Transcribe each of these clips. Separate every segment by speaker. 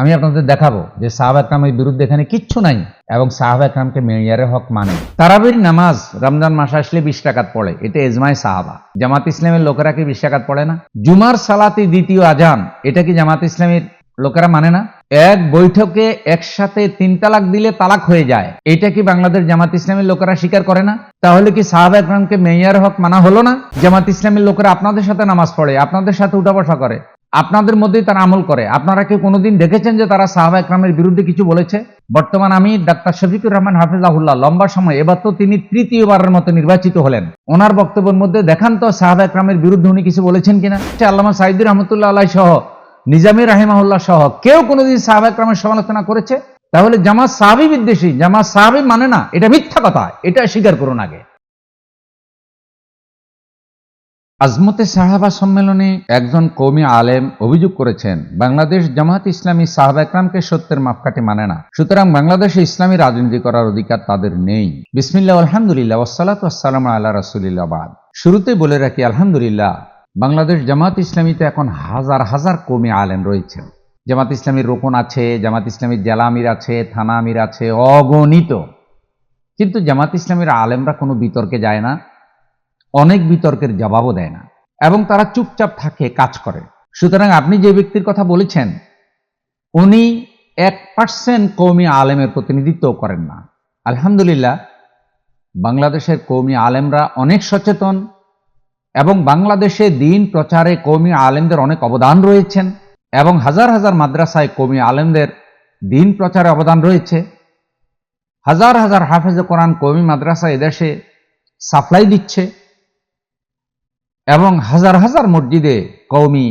Speaker 1: আমি আপনাদের দেখাবো যে সাহাবা একরামের বিরুদ্ধে এখানে কিচ্ছু নাই এবং সাহাবা একরামকে মেয়ারের হক মানে। তারাবির নামাজ রমজান মাস আসলে বিশ টাকাত পড়ে, এটা এজমায় সাহাবা। জামাত ইসলামের লোকেরা কি বিশ টাকাত পড়ে না? জুমার সালাতি দ্বিতীয় আজান, এটা কি জামাত ইসলামের লোকেরা মানে না? এক বৈঠকে একসাথে তিন তালাক দিলে তালাক হয়ে যায়, এটা কি বাংলাদেশ জামাত ইসলামের লোকেরা স্বীকার করে না? তাহলে কি সাহাবা একরামকে মেয়ার হক মানা হলো না? জামাত ইসলামের লোকেরা আপনাদের সাথে নামাজ পড়ে, আপনাদের সাথে উঠা বসা করে। আপনাদের মধ্যেই তারা আমল করে। আপনারা কি কোনোদিন দেখেছেন যে তারা সাহাবা একরামের বিরুদ্ধে কিছু বলেছে? বর্তমান আমি ডাক্তার শফিকুর রহমান হাফিজাহুল্লাহ, লম্বা সময় এবার তো তিনি তৃতীয়বারের মতো নির্বাচিত হলেন। ওনার বক্তব্যের মধ্যে দেখান তো সাহাবা একরামের বিরুদ্ধে উনি কিছু বলেছেন কিনা? আল্লামা সাইদুর রহমতুল্লাহ আল্লাহ সহ, নিজামী রাহিমাহুল্লাহ সহ কেউ কোনোদিন সাহাবা একরামের সমালোচনা করেছে? তাহলে জামাত সাহাবি বিদ্বেষী, জামাত সাহাবি মানে না, এটা মিথ্যা কথা, এটা স্বীকার করুন আগে। আজমতে সাহাবা সম্মেলনে একজন কৌমি আলেম অভিযোগ করেছেন, বাংলাদেশ জামাত ইসলামী সাহাবা একরামকে সত্যের মাপকাঠি মানে না। সুতরাং বাংলাদেশে ইসলামী রাজনীতি করার অধিকার তাদের নেই। বিসমিল্লাহ, আলহামদুলিল্লাহ ওসালাত আসসালাম আল্লাহ রাসুলিল্লাহ শুরুতে বলে রাখি, আলহামদুলিল্লাহ, বাংলাদেশ জামাত ইসলামীতে এখন হাজার হাজার কৌমি আলেম রয়েছেন জামাত ইসলামীর রোকন আছে, জামাত ইসলামীর জেলা আমির আছে, থানা আমির আছে, অগণিত। কিন্তু জামাত ইসলামীর আলেমরা কোনো বিতর্কে যায় না। অনেক বিতর্কের জবাবও দেয় না এবং তারা চুপচাপ থাকে, কাজ করে। সুতরাং আপনি যে ব্যক্তির কথা বলেছেন, উনি এক পার্সেন্ট কৌমি আলেমের প্রতিনিধিত্ব করেন না। আলহামদুলিল্লাহ, বাংলাদেশের কৌমি আলেমরা অনেক সচেতন এবং বাংলাদেশে দিন প্রচারে কৌমি আলেমদের অনেক অবদান রয়েছেন এবং হাজার হাজার মাদ্রাসায় কৌমি আলেমদের দিন প্রচারে অবদান রয়েছে। হাজার হাজার হাফেজ কোরআন কৌমি মাদ্রাসা এদেশে সাপ্লাই দিচ্ছে। এবং হাজার হাজার মসজিদে কৌমি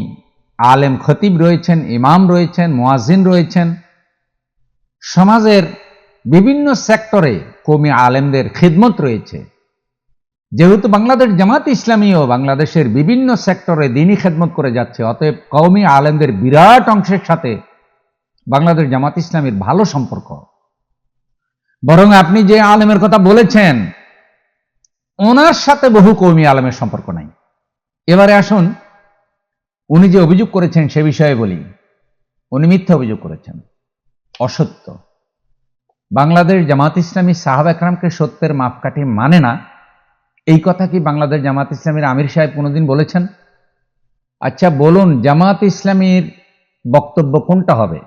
Speaker 1: আলেম খতিব রয়েছেন, ইমাম রয়েছেন মোয়াজিন রয়েছেন। সমাজের বিভিন্ন সেক্টরে কৌমি আলেমদের খিদমত রয়েছে। যেহেতু বাংলাদেশ জামাত ইসলামীও বাংলাদেশের বিভিন্ন সেক্টরে দিনই খেদমত করে যাচ্ছে, অতএব কৌমি আলেমদের বিরাট অংশের সাথে বাংলাদেশ জামাত ইসলামীর ভালো সম্পর্ক। বরং আপনি যে আলেমের কথা বলেছেন, ওনার সাথে বহু কৌমি আলেমের সম্পর্ক নাই। এবারে আসুন, উনি যে অভিযোগ করেছেন সে বিষয়ে বলি। উনি মিথ্যা অভিযোগ করেছেন, অসত্য। বাংলাদেশ জামাত ইসলামী সাহাব একরামকে সত্যের মাপকাঠি মানে না। এই কথা কি বাংলাদেশ জামাত ইসলামীর আমির সাহেব কোনোদিন বলেছেন? আচ্ছা বলুন, জামাত ইসলামীর বক্তব্য কোনটা হবে?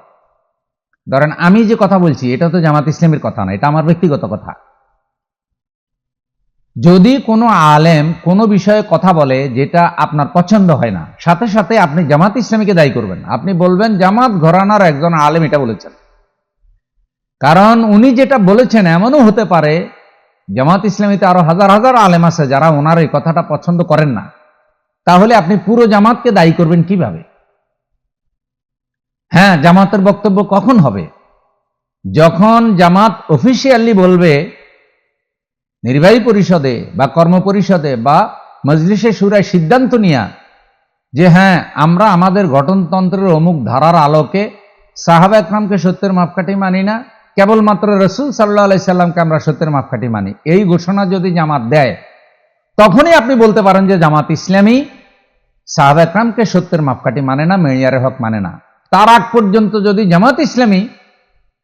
Speaker 1: ধরেন আমি যে কথা বলছি, এটা তো জামাত ইসলামীর কথা না, এটা আমার ব্যক্তিগত কথা। যদি কোনো আলেম কোনো বিষয়ে কথা বলে যেটা আপনার পছন্দ হয় না, সাথে সাথে আপনি জামাত ইসলামীকে দায়ী করবেন আপনি বলবেন, জামাত ঘরানার একজন আলেম এটা বলেছেন। কারণ উনি যেটা বলেছেন এমনও হতে পারে, জামাত ইসলামীতে আরও হাজার হাজার আলেম আছে যারা ওনার এই কথাটা পছন্দ করেন না। তাহলে আপনি পুরো জামাতকে দায়ী করবেন কীভাবে? হ্যাঁ জামাতের বক্তব্য কখন হবে? যখন জামাত অফিসিয়ালি বলবে নির্বাহী পরিষদে বা কর্ম পরিষদে বা মজলিসে সুরায় সিদ্ধান্ত নিয়া যে হ্যাঁ আমরা আমাদের গঠনতন্ত্রের অমুক ধারার আলোকে সাহাবা একরামকে সত্যের মাপকাঠি মানি না, কেবলমাত্র রসুল সাল্লাহ আলাই সাল্লামকে আমরা সত্যের মাপকাঠি মানি। এই ঘোষণা যদি জামাত দেয়, তখনই আপনি বলতে পারেন যে জামাত ইসলামী সাহাবা একরামকে সত্যের মাপকাঠি মানে না মেয়ারের হক মানে না। তার আগ পর্যন্ত যদি জামাত ইসলামী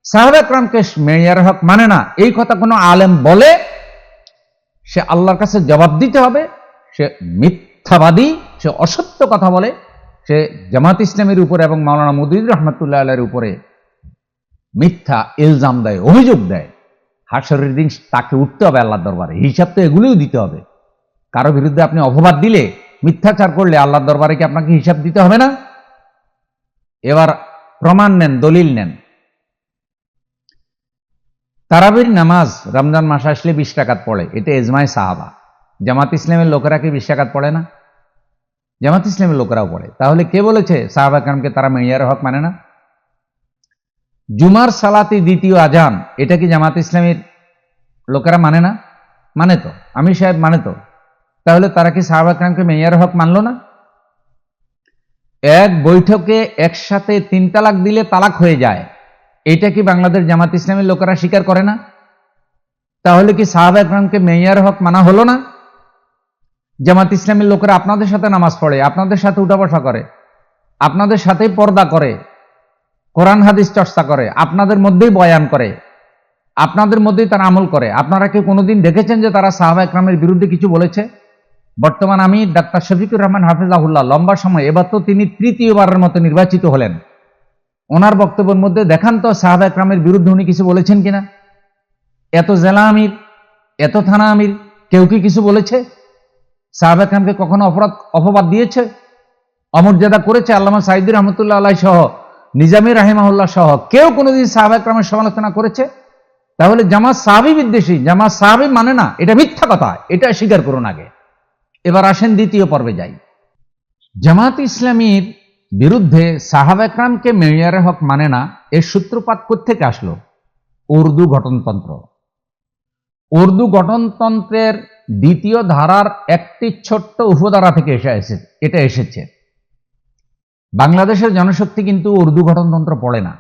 Speaker 1: সাহাবা একরামকে মেয়ারের হক মানে না, এই কথা কোনো আলেম বলে সে আল্লাহর কাছে জবাব দিতে হবে, সে মিথ্যাবাদী, সে অসত্য কথা বলে, সে জামাত ইসলামের উপরে এবং মাওলানা মুদির রহমতুল্লাহ আল্লাহর উপরে মিথ্যা ইলজাম দেয়, অভিযোগ দেয়। হাসরের দিন তাকে উঠতে হবে আল্লাহর দরবারে, হিসাব তো এগুলোও দিতে হবে। কারও বিরুদ্ধে আপনি অপবাদ দিলে, মিথ্যাচার করলে আল্লাহর দরবারে কি আপনাকে হিসাব দিতে হবে না? এবার প্রমাণ নেন, দলিল নেন। তারাবির নামাজ রমজান মাস আসলে বিশ টাকাত পড়ে, এটা এজমায় সাহাবা। জামাত ইসলামের লোকেরা কি বিশ টাকাত পড়ে না? জামাত ইসলামের লোকেরাও পড়ে। তাহলে কে বলেছে সাহাবা কামকে তারা মেয়ার হক মানে না? জুমার সালাতি দ্বিতীয় আজান, এটা কি জামাত ইসলামের লোকেরা মানে না? মানে তো, আমি সাহেব মানে তো। তাহলে তারা কি সাহাবাকরামকে মেয়ার হক মানলো না? এক বৈঠকে একসাথে তিন তালাক দিলে তালাক হয়ে যায়। এটা কি বাংলাদেশ জামাত ইসলামের লোকেরা স্বীকার করে না? তাহলে কি সাহাবা একরামকে মেয়ার হক মানা হলো না? জামাত ইসলামের লোকেরা আপনাদের সাথে নামাজ পড়ে, আপনাদের সাথে উঠা বসা করে, আপনাদের সাথেই পর্দা করে, কোরআন, হাদিস চর্চা করে, আপনাদের মধ্যেই বয়ান করে, আপনাদের মধ্যেই তারা আমল করে। আপনারা কি কোনোদিন দেখেছেন যে তারা সাহাবা একরামের বিরুদ্ধে কিছু বলেছে? বর্তমান আমি ডাক্তার শফিকুর রহমান হাফিজাহুল্লাহ, লম্বা সময়, এবার তো তিনি তৃতীয়বারের মতো নির্বাচিত হলেন। ওনার বক্তব্যের মধ্যে দেখান তো সাহাবা একরামের বিরুদ্ধে উনি কিছু বলেছেন কিনা? এত জেলা আমির, এত থানা আমির, কেউ কি কিছু বলেছে? সাহাবা একরামকে কখনো অপরাধ, অপবাদ দিয়েছে? অমর্যাদা করেছে আল্লামা সাইদুর রহমতুল্লাহ আল্লাহ সহ, নিজামী রাহিমাহুল্লাহ সহ, কেউ কোনোদিন সাহাবা একরামের সমালোচনা করেছে? তাহলে জামাত সাহাবি বিদ্বেষী, জামাত সাহাবি মানে না, এটা মিথ্যা কথা, এটা স্বীকার করুন আগে। এবার আসেন দ্বিতীয় পর্বে যাই। জামাত ইসলামীর বিরুদ্ধে সাহাব একরামকে মেয়ারের হক মানে না এর সূত্রপাত থেকে আসলো? উর্দু গঠনতন্ত্র। উর্দু গঠনতন্ত্রের দ্বিতীয় ধারার একটি ছোট্ট উপধারা থেকে এসে এসে, এটা এসেছে। বাংলাদেশের জনশক্তি কিন্তু উর্দু গঠনতন্ত্র পড়ে না।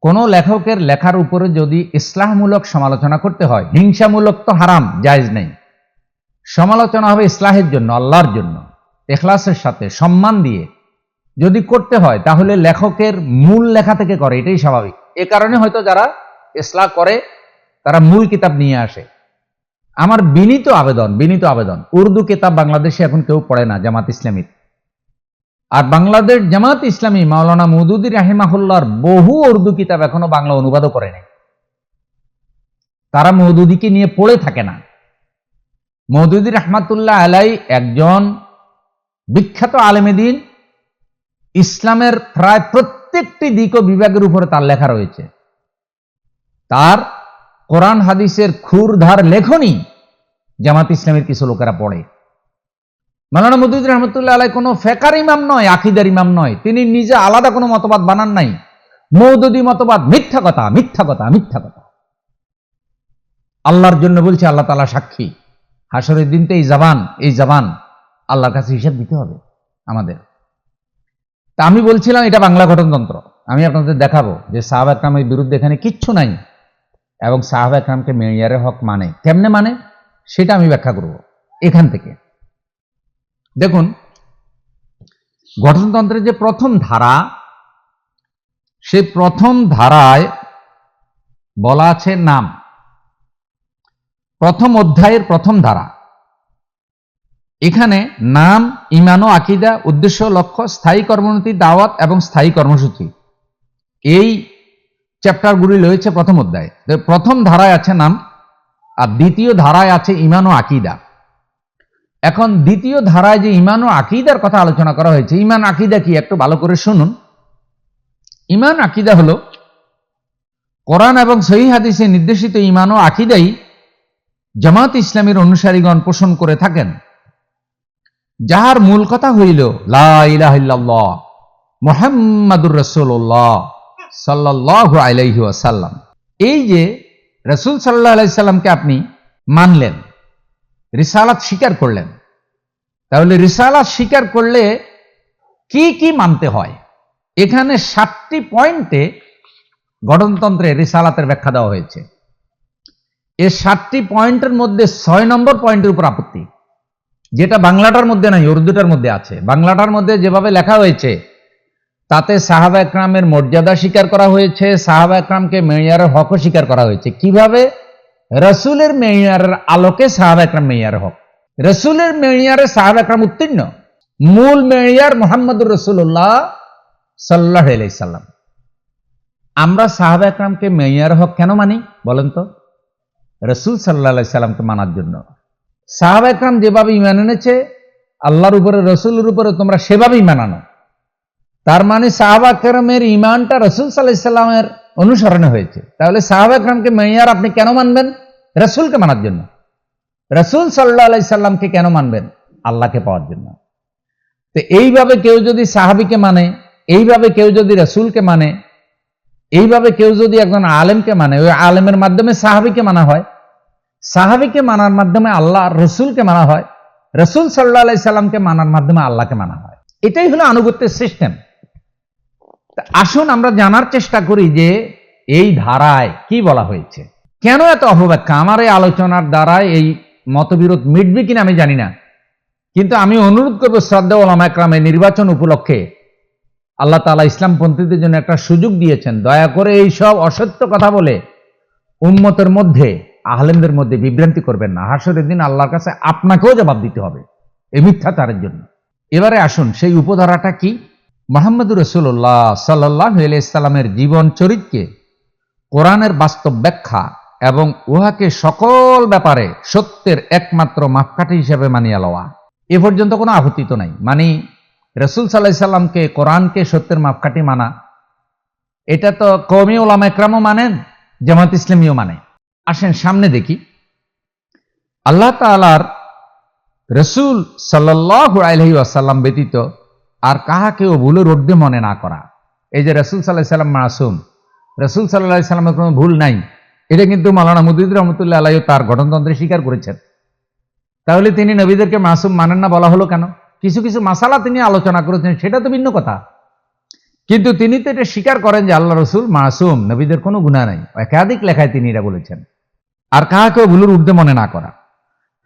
Speaker 1: কোনো লেখকের লেখার উপরে যদি ইসলামমূলক সমালোচনা করতে হয়, হিংসামূলক তো হারাম, জায়েজ নেই। সমালোচনা হবে ইসলাহের জন্য, আল্লাহর জন্য। এখলাসের সাথে সম্মান দিয়ে যদি করতে হয়, তাহলে লেখকের মূল লেখা থেকে করে, এটাই স্বাভাবিক। এ কারণে হয়তো যারা ইসলাহ করে, তারা মূল কিতাব নিয়ে আসে। আমার বিনীত আবেদন বিনীত আবেদন, উর্দু কিতাব বাংলাদেশে এখন কেউ পড়ে না, জামাত ইসলামীর আর বাংলাদেশ জামাত ইসলামী, মাওলানা মৌদুদি রাহিমাহুল্লার বহু উর্দু কিতাব এখনও বাংলা অনুবাদও করে নাই। তারা মৌদুদিকে নিয়ে পড়ে থাকে না। মৌদুদি রহমাতুল্লাহ আলাই একজন বিখ্যাত আলেমেদিন ইসলামের প্রায় প্রত্যেকটি দিক ও বিভাগের উপরে তার লেখা রয়েছে। তার কোরআন হাদিসের খুরধার লেখনী জামাত ইসলামের কিছু লোকেরা পড়ে। মালানা মদুদ রহমতুল্লাহ আলাই কোনো ফেকার ইমাম নয়, আকিদার ইমাম নয়। তিনি নিজে আলাদা কোনো মতবাদ বানান নাই। মৌদুদি মতবাদ, মিথ্যা কথা মিথ্যা কথা মিথ্যা কথা। আল্লাহর জন্য বলছে আল্লাহ তালা সাক্ষী। হাসরের দিন তো এই জবান এই জবান। আল্লাহর কাছে হিসাব দিতে হবে আমাদের। তা আমি বলছিলাম, এটা বাংলা গঠনতন্ত্র। আমি আপনাদের দেখাবো যে সাহাব একরামের বিরুদ্ধে এখানে কিচ্ছু নাই এবং সাহাব একরামকে মেয়ারের হক মানে। কেমনে মানে? সেটা আমি ব্যাখ্যা করব এখান থেকে। দেখুন, গঠনতন্ত্রের যে প্রথম ধারা সেই প্রথম ধারায় বলা আছে নাম। প্রথম অধ্যায়ের প্রথম ধারা। এখানে নাম, ইমান ও আকিদা, উদ্দেশ্য, লক্ষ্য, স্থায়ী কর্মনীতি, দাওয়াত এবং স্থায়ী কর্মসূচি। এই চ্যাপ্টারগুলি রয়েছে প্রথম অধ্যায়। প্রথম ধারায় আছে নাম, আর দ্বিতীয় ধারায় আছে ইমান ও আকিদা। এখন দ্বিতীয় ধারায় যে ইমান ও আকিদার কথা আলোচনা করা হয়েছে, ইমান আকিদা কি একটু ভালো করে শুনুন। ইমান আকিদা হলো, কোরআন এবং সহি হাদিসে নির্দেশিত ইমান ও আকিদাই জামাত ইসলামের অনুসারীগণ পোষণ করে থাকেন। যাহার মূল কথা হইল মোহাম্মদুর রসুল্লাহ সাল্লাহ আলাইহি আসাল্লাম এই যে রসুল সাল্লাহ আলাইসাল্লামকে আপনি মানলেন, রিসালাত স্বীকার করলেন, তাহলে রিসালাত স্বীকার করলে কি কি মানতে হয়? এখানে সাতটি পয়েন্টে গঠনতন্ত্রে রিসালাতের ব্যাখ্যা দেওয়া হয়েছে। এর সাতটি পয়েন্টের মধ্যে ছয় নম্বর পয়েন্টের উপর আপত্তি। যেটা বাংলাটার মধ্যে নাই, উর্দুটার মধ্যে আছে। বাংলাটার মধ্যে যেভাবে লেখা হয়েছে, তাতে সাহাবা একরামের মর্যাদা স্বীকার করা হয়েছে, সাহাবা একরামকে মেয়ারের হকও স্বীকার করা হয়েছে। কীভাবে? রসুলের মেয়ারের আলোকে সাহাবা একরাম মেয়ার হক। রসুলের মেয়ারে সাহাবা একরাম উত্তীর্ণ। মূল মেয়ার মোহাম্মদুর রসুল্লাহ সাল্লাহ সাল্লাম। আমরা সাহাবা একরামকে মেয়ার হক কেন মানি, বলেন তো? রসুল সাল্লাহ সাল্লামকে মানার জন্য। সাহাবা একরাম যেভাবে ইমান এনেছে, আল্লাহর উপরে, রসুলের উপরে তোমরা সেভাবেই মানানো তার মানে সাহাবা একরামের ইমানটা রসুল সাল্লাহ সাল্লামের অনুসরণে হয়েছে। তাহলে সাহাবা একরামকে মেয়ার আপনি কেন মানবেন? রসুলকে মানার জন্য। রসুল সাল্লাহ আলাই সাল্লামকে কেন মানবেন? আল্লাহকে পাওয়ার জন্য। তো এইভাবে কেউ যদি সাহাবিকে মানে এইভাবে কেউ যদি রসুলকে মানে এইভাবে কেউ যদি একজন আলেমকে মানে ওই আলেমের মাধ্যমে সাহাবিকে মানা হয় সাহাবিকে মানার মাধ্যমে আল্লাহ রসুলকে মানা হয়, রসুল সাল্লাহ আলাই সাল্লামকে মানার মাধ্যমে আল্লাহকে মানা হয়। এটাই হলো আনুগত্যের সিস্টেম আসুন আমরা জানার চেষ্টা করি যে এই ধারায় কি বলা হয়েছে। কেন এত অপব্যাখ্যা? আমার এই আলোচনার দ্বারায় এই মতবিরোধ মিটবে কিনা আমি জানি না। কিন্তু আমি অনুরোধ করব শ্রদ্ধা ওলামা একরামে নির্বাচন উপলক্ষে আল্লাহ তালা ইসলামপন্থীদের জন্য একটা সুযোগ দিয়েছেন। দয়া করে এই সব অসত্য কথা বলে উন্মতের মধ্যে আহলেমদের মধ্যে বিভ্রান্তি করবেন না। হাসরের দিন আল্লাহর কাছে আপনাকেও জবাব দিতে হবে। এই মিথ্যাচারের জন্য। এবারে আসুন, সেই উপধারাটা কি? মোহাম্মদুর রসুল্লাহ সাল্লাহ ইসলামের জীবন চরিত্রকে কোরআনের বাস্তব ব্যাখ্যা এবং উহাকে সকল ব্যাপারে সত্যের একমাত্র মাপকাঠি হিসেবে মানিয়া লওয়া। এ পর্যন্ত কোনো আপত্তি তো নাই। মানে রসুল সাল্লাহ সাল্লামকে কোরআনকে সত্যের মাপকাঠি মানা, এটা তো কৌমি ওলামা একরামও মানেন, জামাত ইসলামীও মানে। আসেন সামনে দেখি। আল্লাহ তালার রসুল সাল্লাহ আলহি আসাল্লাম ব্যতীত আর কাহাকেও ভুলের ঊর্ধ্বে মনে না করা। এই যে রসুল সাল্লাহ সাল্লাম মাসুম, রসুল সাল্লাহ সাল্লামের কোনো ভুল নাই। এটা কিন্তু মালানা মুদিদ রহমতুল্লাহ আলাইও তার গঠনতন্ত্রে স্বীকার করেছেন। তাহলে তিনি নবীদেরকে মাসুম মানেন না বলা হলো কেন? কিছু কিছু মাসালা তিনি আলোচনা করেছেন, সেটা তো ভিন্ন কথা। কিন্তু তিনি তো এটা স্বীকার করেন যে আল্লাহ রসুল মাসুম, নবীদের কোনো গুণা নাই। একাধিক লেখায় তিনি এটা বলেছেন। আর কাহাকেও ভুলের ঊর্ধ্বে মনে না করা।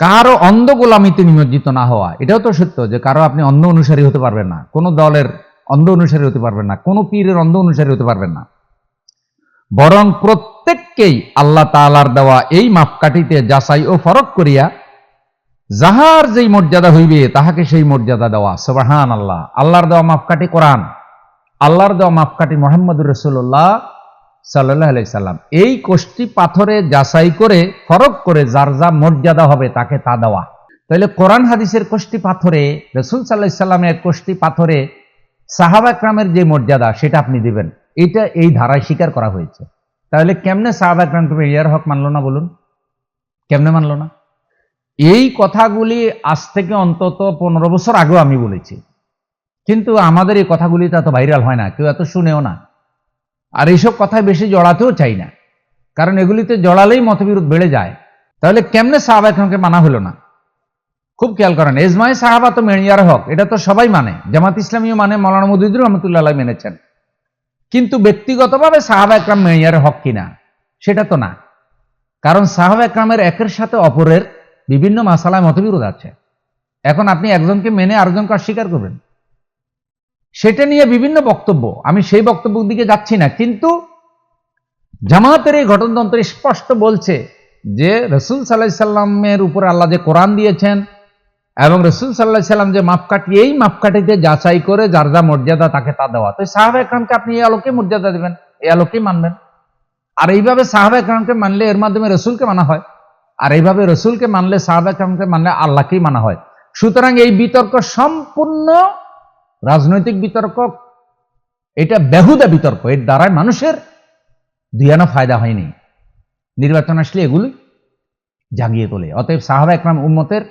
Speaker 1: কারও অন্ধ গোলামিতে নিমজ্জিত না হওয়া, এটাও তো সত্য যে কারও আপনি অন্ধ অনুসারী হতে পারবেন না। কোনো দলের অন্ধ অনুসারী হতে পারবেন না, কোনো পীরের অন্ধ অনুসারী হতে পারবেন না। বরং প্রত্যেককেই আল্লাহ তালার দেওয়া এই মাপকাঠিতে যাচাই ও ফরক করিয়া যাহার যেই মর্যাদা হইবে, তাহাকে সেই মর্যাদা দেওয়া। সবাহান আল্লাহ আল্লাহর দেওয়া মাপকাঠি কোরআন। আল্লাহর দেওয়া মাপকাঠি মোহাম্মদুর রসুল্লাহ সাল্লাহ সাল্লাম। এই কোষ্টি পাথরে যাচাই করে, ফরক করে যার যা মর্যাদা হবে তাকে তা দেওয়া। তাহলে কোরআন হাদিসের কোষ্টি পাথরে, রসুল সাল্লাহ সাল্লামের কোষ্টি পাথরে সাহাবা ক্রামের যে মর্যাদা, সেটা আপনি দিবেন। এটা এই ধারায় স্বীকার করা হয়েছে। তাহলে কেমনে সাহাবা ক্রামকে ইয়ার হক মানলো না বলুন? কেমনে মানলো না? এই কথাগুলি আজ থেকে অন্তত পনেরো বছর আগেও আমি বলেছি। কিন্তু আমাদের এই কথাগুলি তো এত ভাইরাল হয় না, কেউ এত শুনেও না। আর এইসব কথায় বেশি জড়াতেও চাই না। কারণ এগুলিতে জড়ালেই মতবিরোধ বেড়ে যায়। তাহলে কেমনে সাহাবা একরমকে মানা হলো না? খুব খেয়াল করেন এজমাই সাহাবা তো মেনিয়ার হক, এটা তো সবাই মানে। জামাত ইসলামীও মানে মৌলানা মুদিদুর রহমতুল্লাহ মেনেছেন। কিন্তু ব্যক্তিগতভাবে সাহাবা একরাম মেনিয়ার হক কিনা, সেটা তো না। কারণ সাহাবা একরামের একের সাথে অপরের বিভিন্ন মাসালায় মতবিরোধ আছে। এখন আপনি একজনকে মেনে আরেকজনকে অস্বীকার করবেন। সেটা নিয়ে বিভিন্ন বক্তব্য। আমি সেই বক্তব্যের দিকে যাচ্ছি না। কিন্তু জামাতের এই ঘটনতন্ত্র স্পষ্ট বলছে যে রসুল সাল্লাহ সাল্লামের উপর আল্লাহ যে কোরআন দিয়েছেন এবং রসুল সাল্লাহ সাল্লাম যে মাপকাঠি, এই মাপকাঠিতে যাচাই করে যার যা মর্যাদা তাকে তা দেওয়া। তো সাহাবা একরামকে আপনি এই আলোকে মর্যাদা দেবেন, এই আলোকেই মানবেন। আর এইভাবে সাহাবা একরামকে মানলে এর মাধ্যমে রসুলকে মানা হয়। আর এইভাবে রসুলকে মানলে সাহাবা একরামকে মানলে আল্লাহকেই মানা হয়। সুতরাং এই বিতর্ক সম্পূর্ণ রাজনৈতিক বিতর্ক, এটা বেহুদা বিতর্ক। এর দ্বারায় মানুষের দুয়ানা ফায়দা হয়নি। নির্বাচন আসলে এগুলি জাগিয়ে তোলে। অতএব সাহাবা একরাম উম্মতের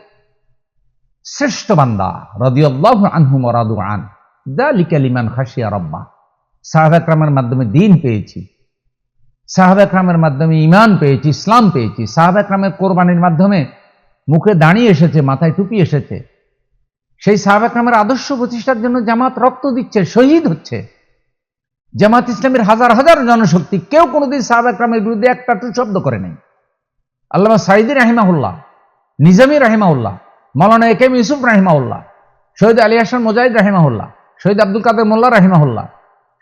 Speaker 1: শ্রেষ্ঠ বান্দা, রদিয়াল্লাহু আনহু মরাদু আন। দা লিকালিমান খাসিয়া রব্বা সাহাবা একরামের মাধ্যমে দিন পেয়েছি। সাহাবা একরামের মাধ্যমে ইমান পেয়েছি, ইসলাম পেয়েছি। সাহাবা একরামের কোরবানির মাধ্যমে মুখে দাঁড়িয়ে এসেছে, মাথায় টুপি এসেছে। সেই সাহাবাকরামের আদর্শ প্রতিষ্ঠার জন্য জামাত রক্ত দিচ্ছে, শহীদ হচ্ছে। জামাত ইসলামের হাজার হাজার জনশক্তি কেউ কোনোদিন সাহাবাকরামের বিরুদ্ধে একটা টু শব্দ করে নাই। আল্লাহ সাইদি রাহিমাহুল্লাহ, নিজামি রাহিমাউল্লাহ মৌলানা এ কেম ইউসুফ রাহিমাউল্লাহ শহীদ আলী হাসান মোজাহিদ রাহিমাহুল্লাহ, শহীদ আব্দুল কাদের মোল্লা রাহিমাহুল্লাহ,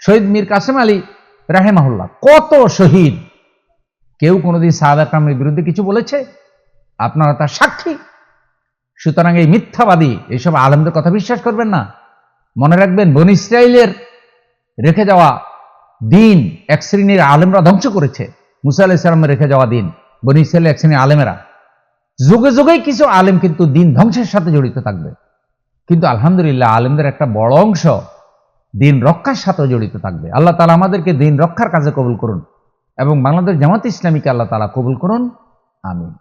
Speaker 1: শহীদ মীর কাসেম আলী রাহিমাহুল্লাহ, কত শহীদ! কেউ কোনোদিন সাহাবাকরামের বিরুদ্ধে কিছু বলেছে? আপনারা তার সাক্ষী। সুতরাং এই মিথ্যাবাদী, এইসব আলেমদের কথা বিশ্বাস করবেন না। মনে রাখবেন, বন ইসরায়েলের রেখে যাওয়া দিন এক শ্রেণির আলেমরা ধ্বংস করেছে। মুসা আলাহ ইসলামের রেখে যাওয়া দিন, বন ইসরায়েলের এক শ্রেণির আলেমেরা। যুগে যুগেই কিছু আলেম কিন্তু দিন ধ্বংসের সাথে জড়িত থাকবে। কিন্তু আলহামদুলিল্লাহ, আলেমদের একটা বড় অংশ দিন রক্ষার সাথে জড়িত থাকবে। আল্লাহ তালা আমাদেরকে দিন রক্ষার কাজে কবুল করুন এবং বাংলাদেশ জামাত ইসলামীকে আল্লাহ তালা কবুল করুন। আমিন।